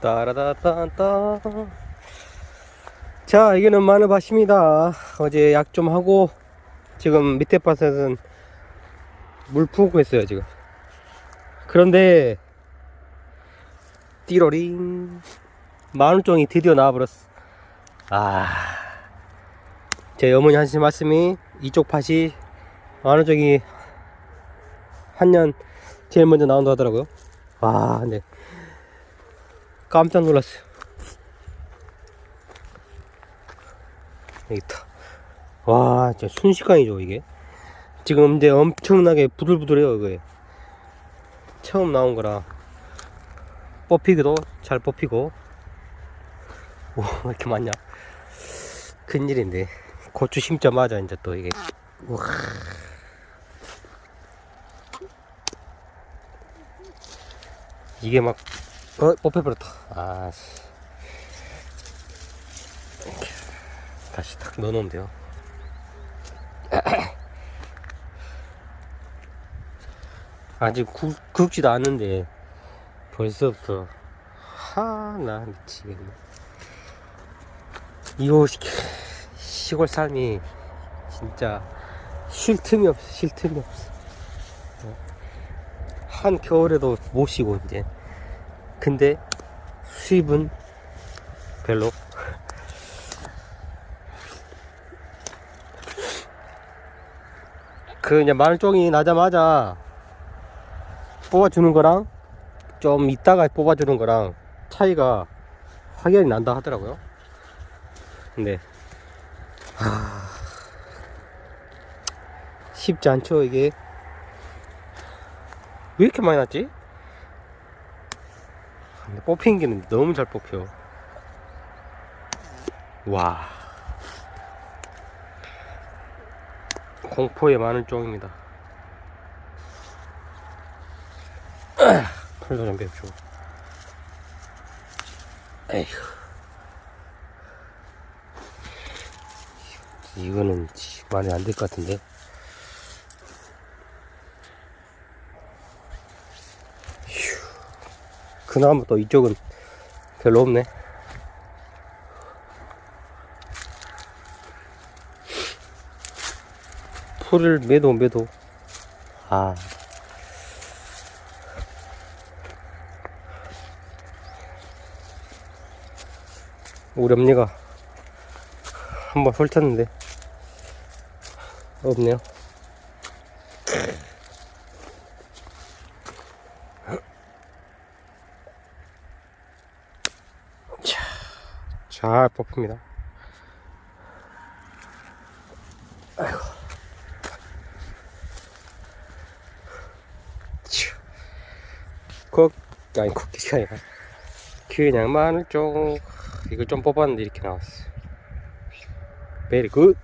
따라다따따. 자, 이거는 마늘밭입니다. 어제 약 좀 하고, 지금 밑에 밭에서는 물 품고 있어요, 지금. 그런데, 띠로링. 마늘종이 드디어 나와버렸어. 아. 제 어머니 하신 말씀이 이쪽 밭이 마늘종이 한 년 제일 먼저 나온다 하더라고요. 와, 근데 깜짝 놀랐어요. 여기 있다. 와, 진짜 순식간이죠, 이게. 지금 이제 엄청나게 부들부들해요, 이게. 처음 나온 거라. 뽑히기도 잘 뽑히고. 오, 왜 이렇게 많냐? 큰일인데. 고추 심자마자 이제 또 이게. 우와. 이게 막, 어, 뽑혀버렸다. 아, 씨. 이렇게 다시 딱 넣어놓으면 돼요. 아직 굵, 굵지도 않은데, 벌써부터, 하, 나 미치겠네. 이거 시- 시골 삶이 진짜 쉴 틈이 없어, 쉴 틈이 없어. 한 겨울에도 못 쉬고 이제 근데 수입은 별로. 그 이제 마늘종이 나자마자 뽑아주는 거랑 좀 이따가 뽑아주는 거랑 차이가 확연히 난다 하더라고요. 근데 하... 쉽지 않죠 이게. 왜 이렇게 많이 났지? 근데 뽑힌 게는 너무 잘 뽑혀. 와. 공포의 많은 종입니다. 풀도 좀 배우죠. 에휴. 이거는 말이 안 될 것 같은데. 그나마 또 이쪽은 별로 없네. 풀을 매도 매도. 아. 우리 엄니가 한번 훑었는데 없네요. 잘 뽑힙니다. 아이고. 치. 국, 아니, 국기가 아니라. 그냥 마늘 쪽, 이걸 좀 뽑았는데 이렇게 나왔어. 베리 굿.